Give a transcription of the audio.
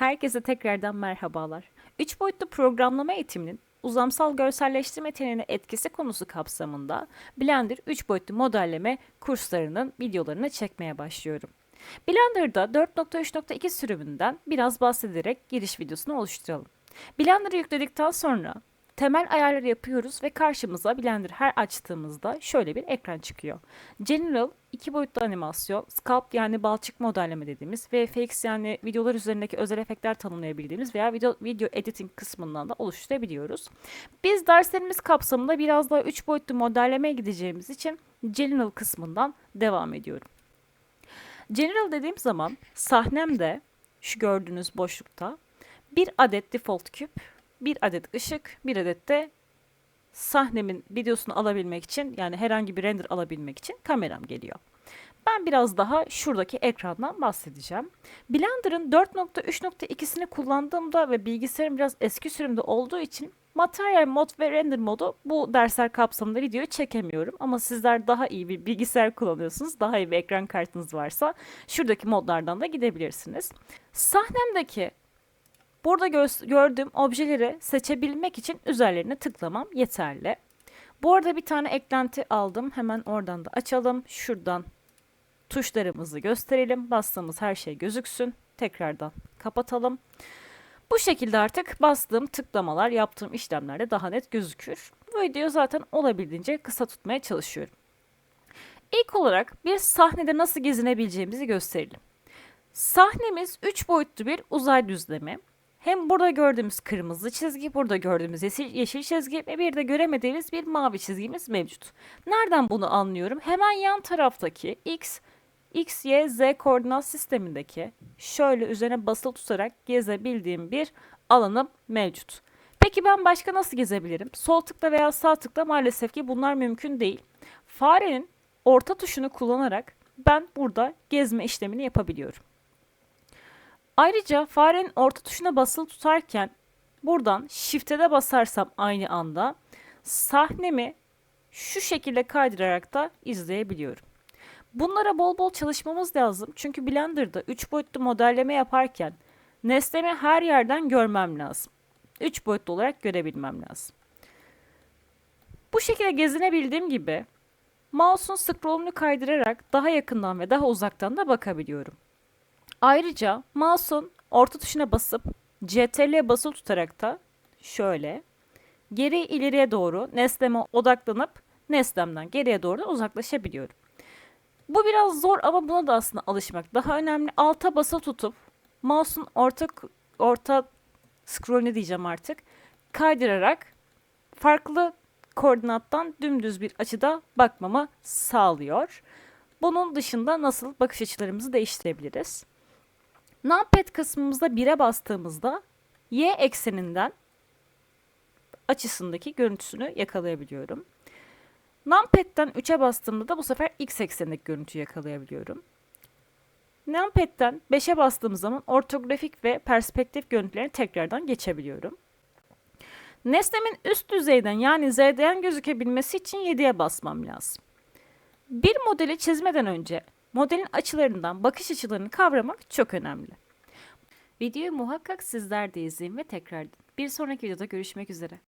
Herkese tekrardan merhabalar. 3 boyutlu programlama eğitiminin uzamsal görselleştirme yeteneğine etkisi konusu kapsamında Blender 3 boyutlu modelleme kurslarının videolarını çekmeye başlıyorum. Blender'da 4.3.2 sürümünden biraz bahsederek giriş videosunu oluşturalım. Blender'ı yükledikten sonra temel ayarları yapıyoruz ve karşımıza Blender her açtığımızda şöyle bir ekran çıkıyor. General, iki boyutlu animasyon, Sculpt yani balçık modelleme dediğimiz, VFX yani videolar üzerindeki özel efektler tanımlayabildiğimiz veya video, video editing kısmından da oluşturabiliyoruz. Biz derslerimiz kapsamında biraz daha 3 boyutlu modellemeye gideceğimiz için General kısmından devam ediyorum. General dediğim zaman sahnemde şu gördüğünüz boşlukta bir adet default küp, bir adet ışık, bir adet de sahnemin videosunu alabilmek için yani herhangi bir render alabilmek için kameram geliyor. Ben biraz daha şuradaki ekrandan bahsedeceğim. Blender'ın 4.3.2'sini kullandığımda ve bilgisayarım biraz eski sürümde olduğu için Material mod ve render modu bu dersler kapsamında videoyu çekemiyorum. Ama sizler daha iyi bir bilgisayar kullanıyorsunuz, daha iyi bir ekran kartınız varsa şuradaki modlardan da gidebilirsiniz. Sahnemdeki Burada gördüğüm objeleri seçebilmek için üzerlerine tıklamam yeterli. Bu arada bir tane eklenti aldım. Hemen oradan da açalım. Şuradan tuşlarımızı gösterelim. Bastığımız her şey gözüksün. Tekrardan kapatalım. Bu şekilde artık bastığım tıklamalar, yaptığım işlemlerde daha net gözükür. Bu videoyu zaten olabildiğince kısa tutmaya çalışıyorum. İlk olarak bir sahnede nasıl gezinebileceğimizi gösterelim. Sahnemiz 3 boyutlu bir uzay düzlemi. Hem burada gördüğümüz kırmızı çizgi, burada gördüğümüz yeşil, çizgi ve bir de göremediğimiz bir mavi çizgimiz mevcut. Nereden bunu anlıyorum? Hemen yan taraftaki x, x, y, z koordinat sistemindeki şöyle üzerine basılı tutarak gezebildiğim bir alanım mevcut. Peki ben başka nasıl gezebilirim? Sol tıkla veya sağ tıkla maalesef ki bunlar mümkün değil. Farenin orta tuşunu kullanarak ben burada gezme işlemini yapabiliyorum. Ayrıca farenin orta tuşuna basılı tutarken buradan shift'e de basarsam aynı anda sahnemi şu şekilde kaydırarak da izleyebiliyorum. Bunlara bol bol çalışmamız lazım. Çünkü Blender'da 3 boyutlu modelleme yaparken nesnemi her yerden görmem lazım. 3 boyutlu olarak görebilmem lazım. Bu şekilde gezinebildiğim gibi mouse'un scroll'unu kaydırarak daha yakından ve daha uzaktan da bakabiliyorum. Ayrıca mouse'un orta tuşuna basıp CTRL'ye basılı tutarak da şöyle geri ileriye doğru nesneme odaklanıp nesnemden geriye doğru uzaklaşabiliyorum. Bu biraz zor ama buna da aslında alışmak daha önemli. Alta basılı tutup mouse'un orta orta scroll ne diyeceğim artık kaydırarak farklı koordinattan dümdüz bir açıda bakmamı sağlıyor. Bunun dışında nasıl bakış açılarımızı değiştirebiliriz? Numpad kısmımızda 1'e bastığımızda y ekseninden açısındaki görüntüsünü yakalayabiliyorum. Numpad'den 3'e bastığımda da bu sefer x eksenindeki görüntüyü yakalayabiliyorum. Numpad'den 5'e bastığım zaman ortografik ve perspektif görüntülerini tekrardan geçebiliyorum. Nesnemin üst düzeyden yani z'den gözükebilmesi için 7'ye basmam lazım. Bir modeli çizmeden önce modelin açılarından bakış açılarını kavramak çok önemli. Videoyu muhakkak sizler de izleyin ve tekrar Bir sonraki videoda görüşmek üzere.